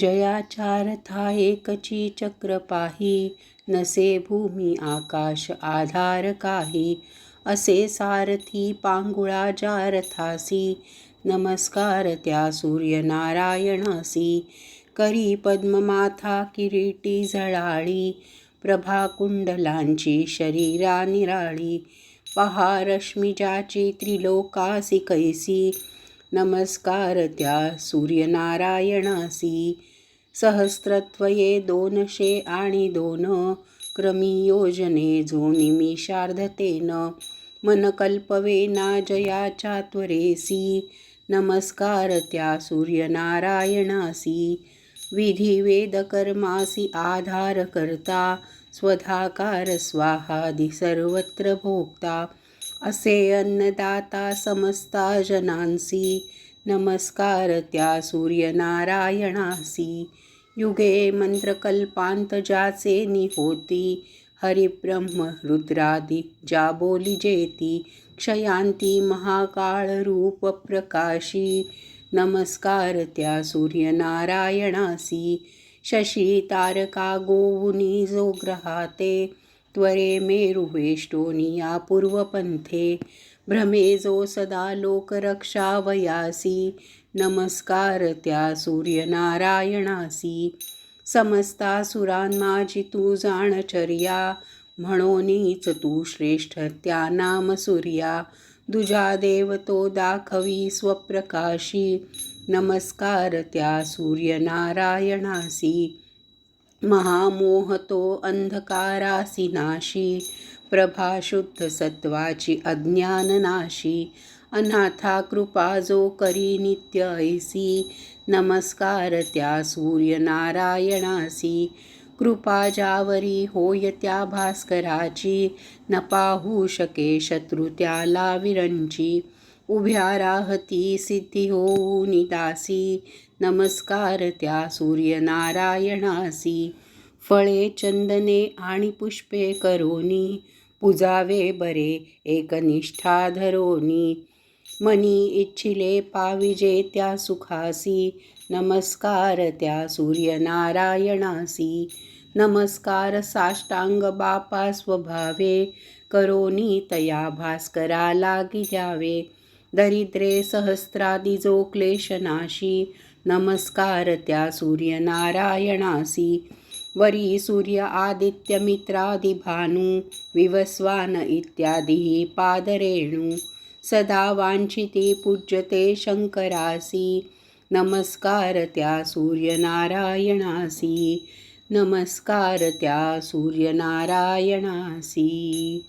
जयाचारथा एकची चक्र पाही नसे भूमी आकाश आधार काही असे सारथी पांगुळा जारथासी नमस्कार त्या सूर्यनारायणासी करी पद्ममाथा किरीटी झळाळी प्रभा कुंडलांची शरीरा निराळी पहा रश्मीजाची त्रिलोकासी कैसी नमस्कार त्या सूर्यनारायणासी. सहस्रत्वये दोनशे आणि दोन क्रमी योजने जो निमिषार्धतेन मनकल्पवेना जया चात्वरेसी. नमस्कार त्या सूर्यनारायणासी. विधिवेदकर्मासि आधारकर्ता स्वधाकार स्वाहादि सर्वत्र भोक्ता. असे अन्नदाता समस्ता जनांसी नमस्कार त्या सूर्यनारायणासी. युगे मंत्रकल्पांत ज्याचे निहोती हरिब्रह्म रुद्रादी ज्या बोली जेती क्षयांती महाकाळ रूप प्रकाशी. नमस्कार त्या सूर्यनारायणासी शशी तारका गोवुनी जो ग्रहाते त्वरे मेरुवेष्टोनिया पूर्वपंथे भ्रमे जो सदा लोकरक्षावयासी नमस्कार त्या सूर्यनारायणासी। समस्तासुरांमाजी तू जाणचर्या म्हणोनीच तू श्रेष्ठ त्या नाम सूर्या। दुजा देव तो दाखवी स्वप्रकाशी नमस्कार त्या सूर्यनारायणासी। महामोह तो अंधकारासी नाशी प्रभा शुद्ध सत्वाची अज्ञाननाशी अनाथा कृपा जो करी नित्य ऐसी नमस्कार त्या सूर्यनारायणासी। कृपा जावरी होय त्या भास्कराची न पाहू शके शत्रू त्याला विरंची। उभ्या राहती सिद्धी होऊनी दासी. नमस्कार त्या सूर्यनारायणासी. फळे चंदने आणि पुष्पे करोनी. पूजावे बरे एकनिष्ठा धरोनी. मनी इच्छिले पाविजे त्या सुखासी. नमस्कार त्या सूर्यनारायणासी. नमस्कार साष्टांग बापा स्वभावे. करोनी तया भास्करा लागी जावे दरिद्रे सहस्त्रादी जो क्लेशनाशी नमस्कार त्या सूर्यनारायणासी. वरी सूर्य आदित्य मित्रादि विवस्वान इत्यादी पादरेणु. सदा वांछिती पूज्यते शंकरासी नमस्कार त्या सूर्यनारायणासी. नमस्कार त्या सूर्यनारायणासी।